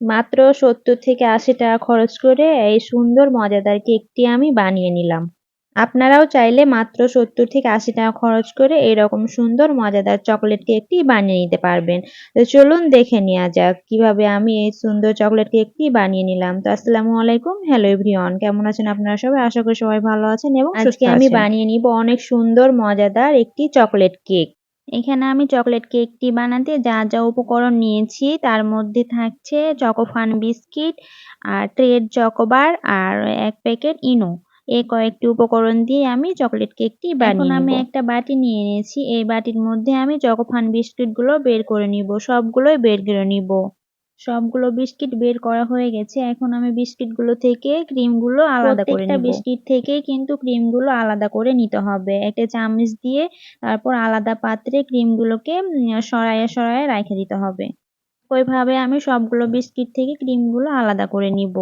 মাত্র সত্তর থেকে আশি টাকা খরচ করে এই সুন্দর মজাদার কেকটি আমি বানিয়ে নিলাম। আপনারাও চাইলে মাত্র সত্তর থেকে আশি টাকা খরচ করে এরকম সুন্দর মজাদার চকলেট কেকটি বানিয়ে নিতে পারবেন। তো চলুন দেখে নেওয়া যাক কীভাবে আমি এই সুন্দর চকলেট কেকটি বানিয়ে নিলাম। তো আসসালামু আলাইকুম হ্যালো এভরিওয়ান কেমন আছেন আপনারা সবাই? আশা করি সবাই ভালো আছেন এবং আজকে আমি বানিয়ে নিব অনেক সুন্দর মজাদার একটি চকলেট কেক। এখানে আমি চকলেট কেকটি বানাতে যা যা উপকরণ নিয়েছি তার মধ্যে থাকছে চকোফান বিস্কিট আর ট্রেড চকোবার আর এক প্যাকেট ইনো। এ কয়েকটি উপকরণ দিয়ে আমি চকলেট কেকটি বানিয়ে আমি একটা বাটি নিয়ে নিয়েছি। এই বাটির মধ্যে আমি চকোফান বিস্কিটগুলো বের করে নিব সবগুলোই বের করে নিব। সবগুলো বিস্কিট বের করা হয়ে গেছে। এখন আমি বিস্কিটগুলো থেকে ক্রিমগুলো আলাদা করে নিব। বিস্কিট থেকে কিন্তু ক্রিমগুলো আলাদা করে নিতে হবে। একটা চামচ দিয়ে তারপর আলাদা পাত্রে ক্রিম গুলোকে সরাইয়া সরাইয়া রেখে দিতে হবে। ওইভাবে আমি সবগুলো বিস্কিট থেকে ক্রিমগুলো আলাদা করে নিব।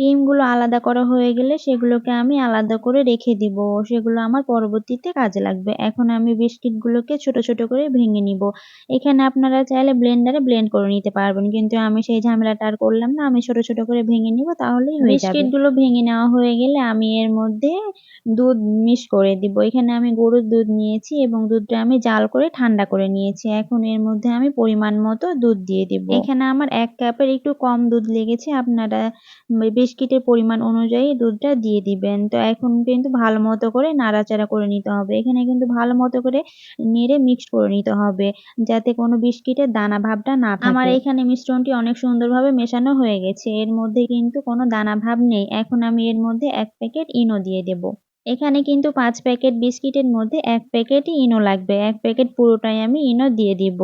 ক্রিমগুলো আলাদা করা হয়ে গেলে সেগুলোকে আমি আলাদা করে রেখে দিব। সেগুলো আমার পরবর্তীতে কাজে লাগবে। এখন আমি বিস্কিটগুলোকে ছোট ছোট করে ভেঙে নিব। এখানে আপনারা চাইলে ব্লেন্ডারে ব্লেন্ড করে নিতে পারবেন। কিন্তু আমি সেই ঝামেলাটা আর করলাম না। আমি ছোট ছোট করে ভেঙে নিব তাহলেই হয়ে যাবে। বিস্কিটগুলো ভেঙে নেওয়া হয়ে গেলে আমি এর মধ্যে দুধ মিক্স করে দিব। এখানে আমি গরুর দুধ নিয়েছি এবং দুধটা আমি জাল করে ঠান্ডা করে নিয়েছি। এখন এর মধ্যে আমি পরিমাণ মতো দুধ দিয়ে দিব। এখানে আমার এক কাপের একটু কম দুধ লেগেছে। আপনারা বিস্কিটের পরিমাণ অনুযায়ী দুধটা দিয়ে দিবেন। তো এখন কিন্তু ভালো মতো করে নাড়াচাড়া করে নিতে হবে। এখানে কিন্তু ভালো মতো করে নেড়ে মিক্সড করে নিতে হবে, যাতে কোনো বিস্কিটের দানা ভাবটা না থাকে। আমার এখানে মিশ্রণটি অনেক সুন্দরভাবে মেশানো হয়ে গেছে। এর মধ্যে কিন্তু কোনো দানা ভাব নেই। এখন আমি এর মধ্যে এক প্যাকেট ইনো দিয়ে দেব। এখানে কিন্তু পাঁচ প্যাকেট বিস্কিটের মধ্যে এক প্যাকেটই ইনো লাগবে। এক প্যাকেট পুরোটাই আমি ইনো দিয়ে দিব।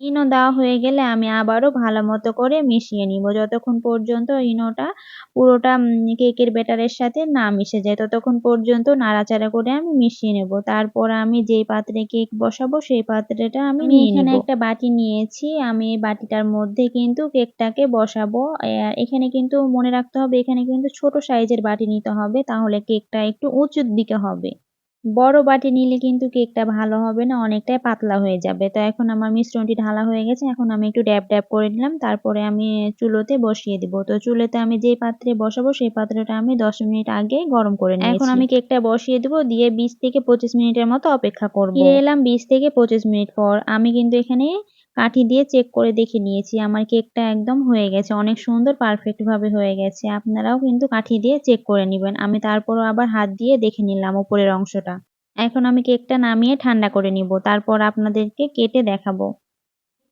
ইনো দেওয়া হয়ে গেলে আমি আবারও ভালো মতো করে মিশিয়ে নিব। যতক্ষণ পর্যন্ত ইনোটা পুরোটা কেকের ব্যাটারের সাথে না মিশে যায় ততক্ষণ পর্যন্ত নাড়াচাড়া করে আমি মিশিয়ে নেব। তারপর আমি যেই পাত্রে কেক বসাবো সেই পাত্রটা আমি এখানে একটা বাটি নিয়েছি। আমি এই বাটিটার মধ্যে কিন্তু কেকটাকে বসাবো। এখানে কিন্তু মনে রাখতে হবে এখানে কিন্তু ছোট সাইজের বাটি নিতে হবে তাহলে কেকটা একটু উঁচুর দিকে হবে। বড় বাটি নিলে কিন্তু কেকটা ভালো হবে না অনেকটাই পাতলা হয়ে যাবে। তো এখন আমার মিশ্রণটি ঢালা হয়ে গেছে এখন আমি একটু ড্যাব ড্যাব করে নিলাম তারপরে আমি চুলোতে বসিয়ে দিব। তো চুলোতে আমি যেই পাত্রে বসাবো সেই পাত্রটা আমি দশ মিনিট আগে গরম করে নিই এখন আমি কেকটা বসিয়ে দিব দিয়ে বিশ থেকে পঁচিশ মিনিটের মতো অপেক্ষা করব। এলাম বিশ থেকে পঁচিশ মিনিট পর। আমি কিন্তু এখানে কাঠি দিয়ে চেক করে দেখে নিয়েছি। আমার কেকটা একদম হয়ে গেছে। অনেক সুন্দর পারফেক্ট ভাবে হয়ে গেছে। আপনারাও কিন্তু কাঠি দিয়ে চেক করে নেবেন। আমি তারপরও আবার হাত দিয়ে দেখে নিলাম উপরের অংশটা। এখন আমি কেকটা নামিয়ে ঠান্ডা করে নিব। তারপর আপনাদেরকে কেটে দেখাবো।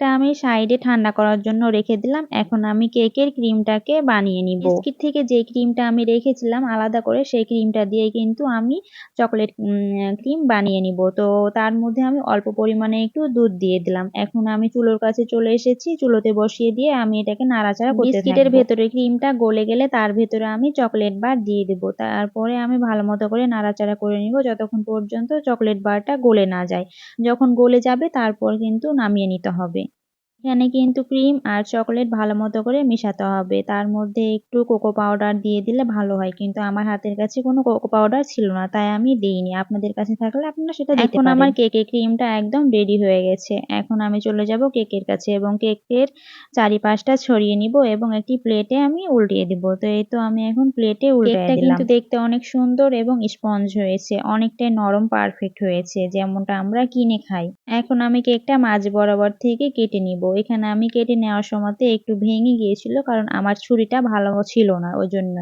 কেকটা আমি সাইডে ঠান্ডা করার জন্য রেখে দিলাম। এখন আমি কেকের ক্রিমটাকে বানিয়ে নিব। বিস্কিট থেকে যে ক্রিমটা আমি রেখেছিলাম আলাদা করে সেই ক্রিমটা দিয়ে কিন্তু আমি চকলেট ক্রিম বানিয়ে নিব। তো তার মধ্যে আমি অল্প পরিমাণে একটু দুধ দিয়ে দিলাম। এখন আমি চুলোর কাছে চলে এসেছি। চুলোতে বসিয়ে দিয়ে আমি এটাকে নাড়াচাড়া করতে বিস্কিটের ভেতরে ক্রিমটা গলে গেলে তার ভেতরে আমি চকলেট বার দিয়ে দেব। তারপরে আমি ভালো মতো করে নাড়াচাড়া করে নিব যতক্ষণ পর্যন্ত চকলেট বারটা গলে না যায়। যখন গলে যাবে তারপর কিন্তু নামিয়ে নিতে হবে। এখানে কিন্তু ক্রিম আর চকলেট ভালো মতো করে মেশাতে হবে। তার মধ্যে একটু কোকো পাউডার দিয়ে দিলে ভালো হয়। কিন্তু আমার হাতের কাছে কোনো কোকো পাউডার ছিল না তাই আমি দিইনি। আপনাদের কাছে থাকলে আপনারা সেটা এখন আমার কেকের ক্রিমটা একদম রেডি হয়ে গেছে। এখন আমি চলে যাব কেকের কাছে এবং কেকের চারিপাশটা ছড়িয়ে নিব এবং একটি প্লেটে আমি উল্টিয়ে দিব। তো এই তো আমি এখন প্লেটে উল্টে দিলাম। কিন্তু দেখতে অনেক সুন্দর এবং স্পঞ্জ হয়েছে। অনেকটাই নরম পারফেক্ট হয়েছে যেমনটা আমরা কিনে খাই। এখন আমি কেকটা মাঝ বরাবর থেকে কেটে নিব। এখানে আমি কেটে নেওয়ার সময়তে একটু ভেঙে গিয়েছিল কারণ আমার ছুরিটা ভালো ছিল না ওই জন্য।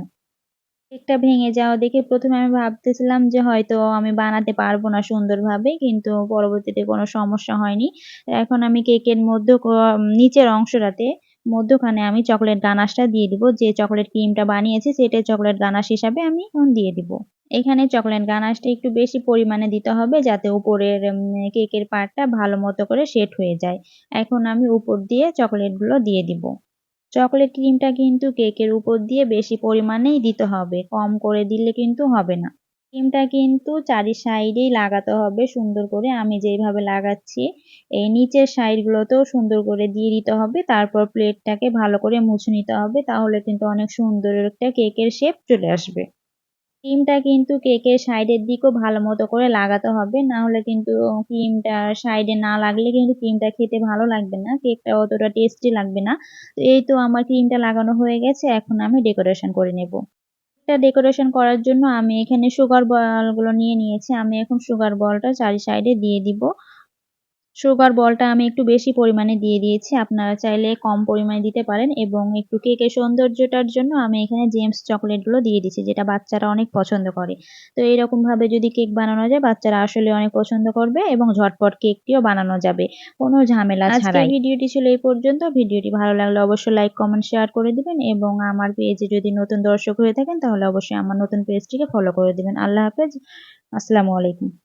কেকটা ভেঙে যাওয়া দেখে প্রথমে আমি ভাবতেছিলাম যে হয়তো আমি বানাতে পারব না সুন্দরভাবে, কিন্তু পরবর্তীতে কোনো সমস্যা হয়নি। এখন আমি কেকের মধ্যে নিচের অংশটাতে মধ্যখানে আমি চকলেট গানাশটা দিয়ে দিব। যে চকলেট ক্রিমটা বানিয়েছি সেটা চকলেট গানাশ হিসাবে আমি এখন দিয়ে দিব। এখানে চকলেট গানাশটা একটু বেশি পরিমাণে দিতে হবে যাতে উপরের কেকের পার্টটা ভালো মতো করে সেট হয়ে যায়। এখন আমি উপর দিয়ে চকলেটগুলো দিয়ে দিব। চকলেট ক্রিমটা কিন্তু কেকের উপর দিয়ে বেশি পরিমাণেই দিতে হবে। কম করে দিলে কিন্তু হবে না। ক্রিমটা কিন্তু চারি সাইডেই লাগাতে হবে। সুন্দর করে আমি যেইভাবে লাগাচ্ছি, এই নিচের সাইডগুলোতেও সুন্দর করে দিয়ে দিতে হবে। তারপর প্লেটটাকে ভালো করে মুছে নিতে হবে। তাহলে কিন্তু অনেক সুন্দর একটা কেকের শেপ চলে আসবে। ক্রিমটা কিন্তু কেকের সাইডের দিকও ভালো মতো করে লাগাতে হবে। না হলে কিন্তু ক্রিমটা সাইডে না লাগলে কিন্তু ক্রিমটা খেতে ভালো লাগবে না। কেকটা অতটা টেস্টি লাগবে না। তো এই তো আমার ক্রিমটা লাগানো হয়ে গেছে। এখন আমি ডেকোরেশন করে নেব। একটা ডেকোরেশন করার জন্য আমি এখানে সুগার বলগুলো নিয়ে নিয়েছি। আমি এখন সুগার বলটা চারি সাইডে দিয়ে দিব। সুগার বলটা আমি একটু বেশি পরিমাণে দিয়ে দিয়েছি। আপনারা চাইলে কম পরিমাণে দিতে পারেন এবং একটু কেকের সৌন্দর্যটার জন্য আমি এখানে জেমস চকলেটগুলো দিয়ে দিয়েছি যেটা বাচ্চারা অনেক পছন্দ করে। তো এইরকমভাবে যদি কেক বানানো যায় বাচ্চারা আসলে অনেক পছন্দ করবে এবং ঝটপট কেকটিও বানানো যাবে। কোনো ঝামেলা ছাড়াই। ভিডিওটি ছিল এই পর্যন্ত। ভিডিওটি ভালো লাগলে অবশ্যই লাইক কমেন্ট শেয়ার করে দিবেন এবং আমার পেজে যদি নতুন দর্শক হয়ে থাকেন তাহলে অবশ্যই আমার নতুন পেজটিকে ফলো করে দিবেন। আল্লাহ হাফেজ। আসসালামু আলাইকুম।